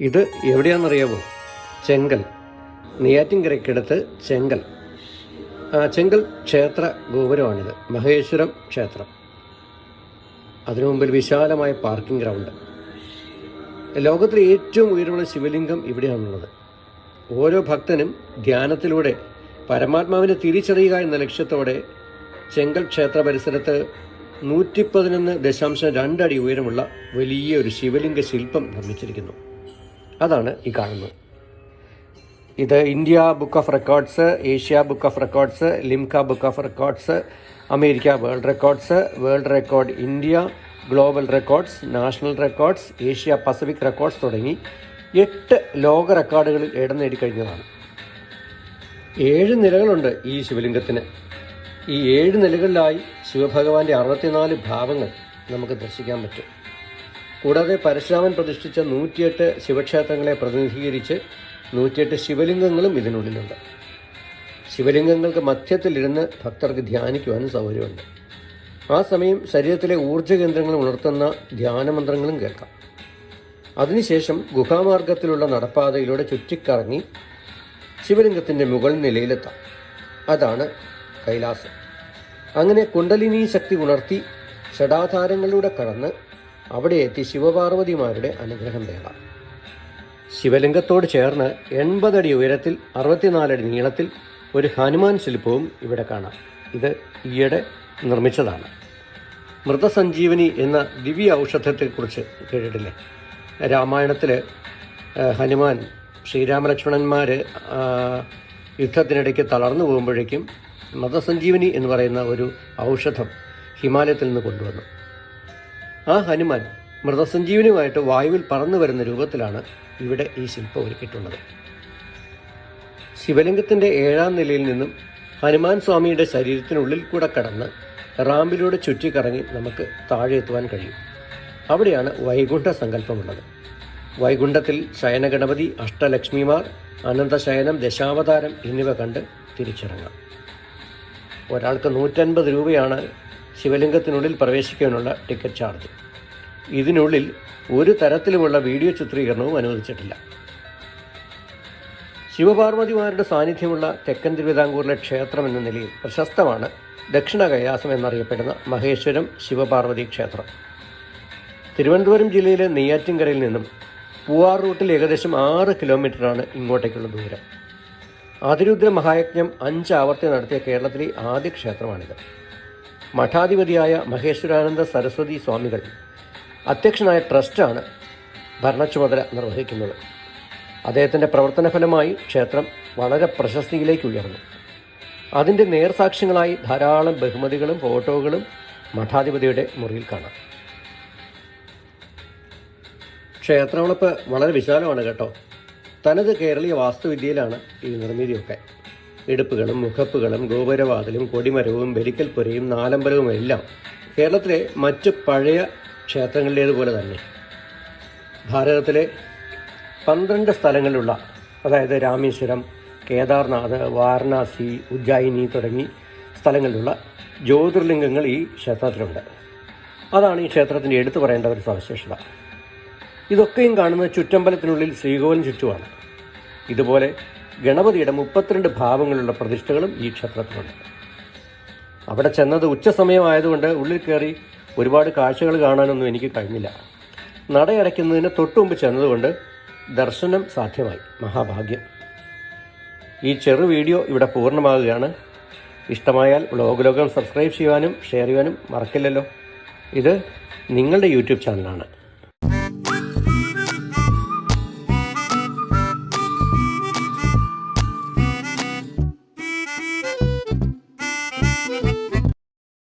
ഇത് എവിടെയാണെന്നറിയാമോ ചെങ്കൽ. നെയ്യാറ്റിൻകരയ്ക്കടുത്ത് ചെങ്കൽ. ചെങ്കൽ ക്ഷേത്ര ഗോപുരമാണിത്. മഹേശ്വരം ക്ഷേത്രം. അതിനു മുമ്പിൽ വിശാലമായ പാർക്കിംഗ് ഗ്രൗണ്ട്. ലോകത്തിലെ ഏറ്റവും ഉയരമുള്ള ശിവലിംഗം ഇവിടെയാണുള്ളത്. ഓരോ ഭക്തനും ധ്യാനത്തിലൂടെ പരമാത്മാവിനെ തിരിച്ചറിയുക എന്ന ലക്ഷ്യത്തോടെ ചെങ്കൽ ക്ഷേത്ര പരിസരത്ത് നൂറ്റി പതിനൊന്ന് ദശാംശം രണ്ടടി ഉയരമുള്ള വലിയൊരു ശിവലിംഗ ശില്പം നിർമ്മിച്ചിരിക്കുന്നു. അതാണ് ഈ കാണുന്നത്. ഇത് India book of records Asia book of records Limca book of records America world records world record India global records national records Asia Pacific records തുടങ്ങി എട്ട് ലോക റെക്കോർഡുകളിൽ ഇടം നേടിക്കഴിഞ്ഞതാണ് ഏഴ് നിലകളുണ്ട് ഈ ശിവലിംഗത്തിന്. ഈ ഏഴ് നിലകളിലായി ശിവഭഗവാന്റെ അറുപത്തിനാല് ഭാവങ്ങൾ നമുക്ക് ദർശിക്കാൻ പറ്റും. കൂടാതെ പരശുരാമൻ പ്രതിഷ്ഠിച്ച നൂറ്റിയെട്ട് ശിവക്ഷേത്രങ്ങളെ പ്രതിനിധീകരിച്ച് നൂറ്റിയെട്ട് ശിവലിംഗങ്ങളും ഇതിനുള്ളിലുണ്ട്. ശിവലിംഗങ്ങൾക്ക് മധ്യത്തിലിരുന്ന് ഭക്തർക്ക് ധ്യാനിക്കുവാനും സൗകര്യമുണ്ട്. ആ സമയം ശരീരത്തിലെ ഊർജ കേന്ദ്രങ്ങൾ ഉണർത്തുന്ന ധ്യാനമന്ത്രങ്ങളും കേൾക്കാം. അതിനുശേഷം ഗുഹാമാർഗത്തിലുള്ള നടപ്പാതയിലൂടെ ചുറ്റിക്കറങ്ങി ശിവലിംഗത്തിന്റെ മുകൾ നിലയിലെത്താം. അതാണ് കൈലാസം. അങ്ങനെ കുണ്ടലിനി ശക്തി ഉണർത്തി ഷടാധാരങ്ങളിലൂടെ കടന്ന് അവിടെ എത്തി ശിവപാർവതിമാരുടെ അനുഗ്രഹം തേടാം ശിവലിംഗത്തോട് ചേർന്ന് എൺപതടി ഉയരത്തിൽ അറുപത്തിനാലടി നീളത്തിൽ ഒരു ഹനുമാൻ ശില്പവും ഇവിടെ കാണാം. ഇത് ഈയിടെ നിർമ്മിച്ചതാണ്. മൃതസഞ്ജീവനി എന്ന ദിവ്യ ഔഷധത്തെക്കുറിച്ച് കേട്ടിട്ടില്ലേ? രാമായണത്തിൽ ഹനുമാൻ ശ്രീരാമലക്ഷ്മണന്മാർ യുദ്ധത്തിനിടയ്ക്ക് തളർന്നു പോകുമ്പോഴേക്കും മൃതസഞ്ജീവനി എന്ന് പറയുന്ന ഒരു ഔഷധം ഹിമാലയത്തിൽ നിന്ന് കൊണ്ടുവന്നു. ആ ഹനുമാൻ മൃതസഞ്ജീവനിയുമായിട്ട് വായുവിൽ പറന്നു വരുന്ന രൂപത്തിലാണ് ഇവിടെ ഈ ശില്പം ഒരുക്കിയിട്ടുള്ളത്. ശിവലിംഗത്തിന്റെ ഏഴാം നിലയിൽ നിന്നും ഹനുമാൻ സ്വാമിയുടെ ശരീരത്തിനുള്ളിൽ കൂടെ കടന്ന് റാമ്പിലൂടെ ചുറ്റിക്കറങ്ങി നമുക്ക് താഴെ എത്തുവാൻ കഴിയും. അവിടെയാണ് വൈകുണ്ഠ സങ്കല്പമുള്ളത്. വൈകുണ്ഠത്തിൽ ശയനഗണപതി അഷ്ടലക്ഷ്മിമാർ അനന്തശയനം ദശാവതാരം എന്നിവ കണ്ട് തിരിച്ചിറങ്ങാം. ഒരാൾക്ക് നൂറ്റൻപത് രൂപയാണ് ശിവലിംഗത്തിനുള്ളിൽ പ്രവേശിക്കാനുള്ള ടിക്കറ്റ് ചാർജ്. ഇതിനുള്ളിൽ ഒരു തരത്തിലുമുള്ള വീഡിയോ ചിത്രീകരണവും അനുവദിച്ചിട്ടില്ല. ശിവപാർവതിമാരുടെ സാന്നിധ്യമുള്ള തെക്കൻ തിരുവിതാംകൂറിലെ ക്ഷേത്രം എന്ന നിലയിൽ പ്രശസ്തമാണ് ദക്ഷിണ കൈലാസം എന്നറിയപ്പെടുന്ന മഹേശ്വരം ശിവപാർവതി ക്ഷേത്രം. തിരുവനന്തപുരം ജില്ലയിലെ നെയ്യാറ്റിൻകരയിൽ നിന്നും പൂവാർ റൂട്ടിൽ ഏകദേശം ആറ് കിലോമീറ്ററാണ് ഇങ്ങോട്ടേക്കുള്ള ദൂരം. അതിരുദ്ര മഹായജ്ഞം അഞ്ച് ആവർത്തി നടത്തിയ കേരളത്തിലെ ആദ്യ ക്ഷേത്രമാണിത്. മഠാധിപതിയായ മഹേശ്വരാനന്ദ സരസ്വതി സ്വാമികൾ അധ്യക്ഷനായ ട്രസ്റ്റാണ് ഭരണച്ചുമതല നിർവഹിക്കുന്നത്. അദ്ദേഹത്തിന്റെ പ്രവർത്തന ഫലമായി ക്ഷേത്രം വളരെ പ്രശസ്തിയിലേക്ക് ഉയർന്നു അതിന്റെ നേർസാക്ഷ്യങ്ങളായി ധാരാളം ബഹുമതികളും ഫോട്ടോകളും മഠാധിപതിയുടെ മുറിയിൽ കാണാം. ക്ഷേത്രവളപ്പ് വളരെ വിശാലമാണ് കേട്ടോ. തനത് കേരളീയ വാസ്തുവിദ്യയിലാണ് ഈ നിർമ്മിതിയൊക്കെ. എടുപ്പുകളും മുഖപ്പുകളും ഗോപുരവാതിലും കൊടിമരവും ബലിക്കൽപ്പുരയും നാലമ്പലവും എല്ലാം കേരളത്തിലെ മറ്റ് പഴയ ക്ഷേത്രങ്ങളിലേതുപോലെ തന്നെ. ഭാരതത്തിലെ പന്ത്രണ്ട് സ്ഥലങ്ങളിലുള്ള അതായത് രാമേശ്വരം കേദാർനാഥ് വാരണാസി ഉജ്ജയിനി തുടങ്ങി സ്ഥലങ്ങളിലുള്ള ജ്യോതിർലിംഗങ്ങൾ ഈ ക്ഷേത്രത്തിലുണ്ട്. അതാണ് ഈ ക്ഷേത്രത്തിന്റെ എടുത്തു പറയേണ്ട ഒരു സവിശേഷത. ഇതൊക്കെയും കാണുന്നത് ചുറ്റമ്പലത്തിനുള്ളിൽ ശ്രീകോവിലും ചുറ്റുമാണ്. ഇതുപോലെ ഗണപതിയുടെ മുപ്പത്തിരണ്ട് ഭാവങ്ങളുള്ള പ്രതിഷ്ഠകളും ഈ ക്ഷേത്രത്തിലുണ്ട്. അവിടെ ചെന്നത് ഉച്ചസമയമായതുകൊണ്ട് ഉള്ളിൽ കയറി ഒരുപാട് കാഴ്ചകൾ കാണാനൊന്നും എനിക്ക് കഴിഞ്ഞില്ല. നടയടയ്ക്കുന്നതിന് തൊട്ടുമുമ്പ് ചെന്നതുകൊണ്ട് ദർശനം സാധ്യമായി. മഹാഭാഗ്യം. ഈ ചെറു വീഡിയോ ഇവിടെ പൂർണമാകുകയാണ്. ഇഷ്ടമായാൽ ലോക ലോകം സബ്സ്ക്രൈബ് ചെയ്യുവാനും ഷെയർ ചെയ്യുവാനും മറക്കില്ലല്ലോ. ഇത് നിങ്ങളുടെ യൂട്യൂബ് ചാനലാണ്.